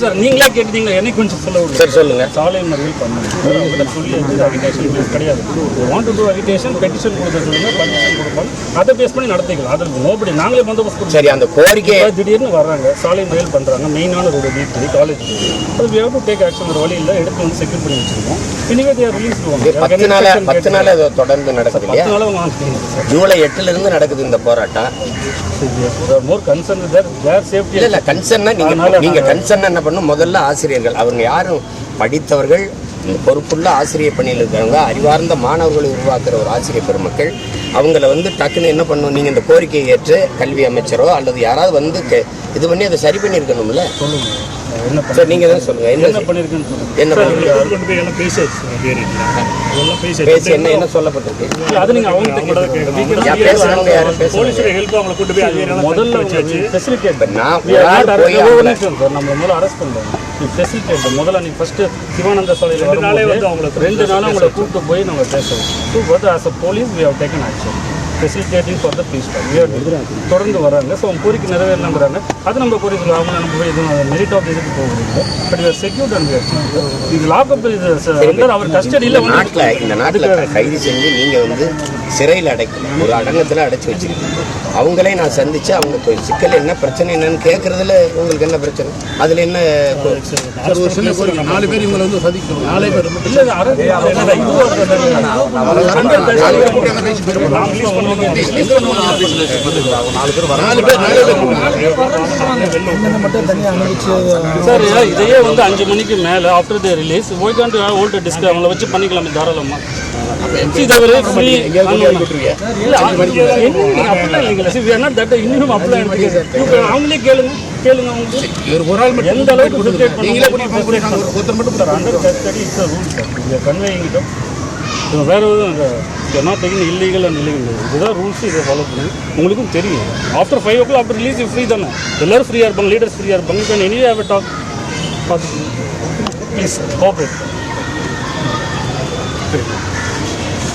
Sir நீங்களே கேட்டீங்களா கொஞ்சம் சொல்ல விடுங்க. சரி சொல்லுங்க. சாலை மறியல் பண்ணுங்க சொல்லி கிடையாது. வாண்ட் டு டூ பெட்டிஷன் கொடுக்க சொல்லுங்க அதை பேஸ் பண்ணி நடத்திக்கலாம். நோபடி நாங்களே பந்தோபஸ்து கொடுப்போம். சரி அந்த கோரிக்கை திடீர்னு வர்றாங்க. சாலை மறியல் பண்றாங்க. மெயினான ரோடு வீட்டு காலேஜ் அது டேக் ஆக்ஷன் ஒரு வழி இல்லை. எடுத்து வந்து செக்யூர் பண்ணி வச்சிருக்கோம். இனிமே தேர் ரிலீஸ் இது பத்து நாளா பத்து நாள் அது தொடர்ந்து நடக்குது இல்லையா? ஜூலை எட்டுல இருந்து நடக்குது இந்த போராட்டம். மோர் கன்சர்ன் தேர் சேஃப்டி இல்ல நீங்க நீங்க கன்சர்ன் என்ன பண்ணும்? முதல்ல ஆசிரியர்கள். அவங்க யாரும் படித்தவர்கள் பொறுப்புள்ள ஆசிரியர் பணியில் இருக்கிறவங்க அறிவார்ந்த மாணவர்களை உருவாக்குற ஒரு ஆசிரியர் பெருமக்கள். அவங்கள வந்து டக்குன்னு என்ன பண்ணணும் நீங்கள் இந்த கோரிக்கையை ஏற்று கல்வி அமைச்சரோ அல்லது யாராவது வந்து இது பண்ணி அதை சரி பண்ணியிருக்கணும்ல? சரி நீங்க தான் சொல்லுங்க என்ன என்ன? கொண்டு போய் எல்லாம் பேசியாச்சு பேசி என்ன என்ன சொல்லப்பட்டிருக்கு? அது நீங்க அவங்க யார் பேசுறவங்க யாரும் போலீஸோட ஹெல்ப் அவங்களை கொண்டு போய் முதல்ல வச்சாச்சு ஃபெசிலிட்டேட் நான். அவங்கள- நம்மள முதல்ல நீ first சிவானந்த சாலையில ரெண்டு நாளே வரும்போது வந்து அவங்கள ரெண்டு நாளும் உங்களை கூப்பிட்டு போய் நம்ம பேசுவோம் as a police, we have taken action. Peace talk. We are தொடர்ந்து வராங்க. ஸோ அவங்க கோரிக்கை நிறைவேறலங்கிறாங்க அது நம்ம கோரிக்கை அவங்க நம்ம போய் எதுவும் மெரிட் ஆஃப் இதுக்கு போக முடியல. பட் வி செக்யூர்ட் அண்ட் இது லாக்அப் இது அவர் கஸ்டடியில் இந்த நாட்டுல இந்த நாட்டுல கைது செஞ்சு நீங்க வந்து சிறையில் அடைக்கணும் ஒரு அடங்கத்துல அடைச்சு வச்சிருக்கீங்க அவங்களே நான் சந்திச்சு அவங்க சிக்கல் என்ன பிரச்சனை என்னன்னு கேட்கறதுல உங்களுக்கு என்ன பிரச்சனை அதுல என்ன சார் ஒரு சின்ன கோரிக்கை நாலு பேர் இவங்களை வந்து சதிக்கணும் நாலே பேர் மட்டும் இல்லை அரசு என்னடா, இது ஒரு நாலு பேர் நாலே பேர் சார் இதையே வந்து அஞ்சு மணிக்கு மேலே after the release why can't old disk அவங்கள வச்சு பண்ணிக்கலாமே தாராளமா இதை ஒரு ஃப்ரீ அவங்களே கேளுங்க. கேளுங்க அவங்களுக்கு. இவர் ஒரு ஆள் மட்டும் எந்த அளவுக்கு நீங்களே ஒருத்தர் மட்டும் under custody it's a rule sir இங்கே கன்வேயிங் இட் இது வேற எதுவும் not taking illegal and illegal இதுதான் ரூல்ஸ் இதை ஃபாலோ பண்ணி. உங்களுக்கும் தெரியும். After five o'clock after release free தானே? எல்லாரும் ஃப்ரீயாக இருப்பாங்க லீடர்ஸ் ஃப்ரீயாக இருப்பாங்க. You can anyway have a talk பார்த்துக்கோங்க ப்ளீஸ் கோஆப்ரேட்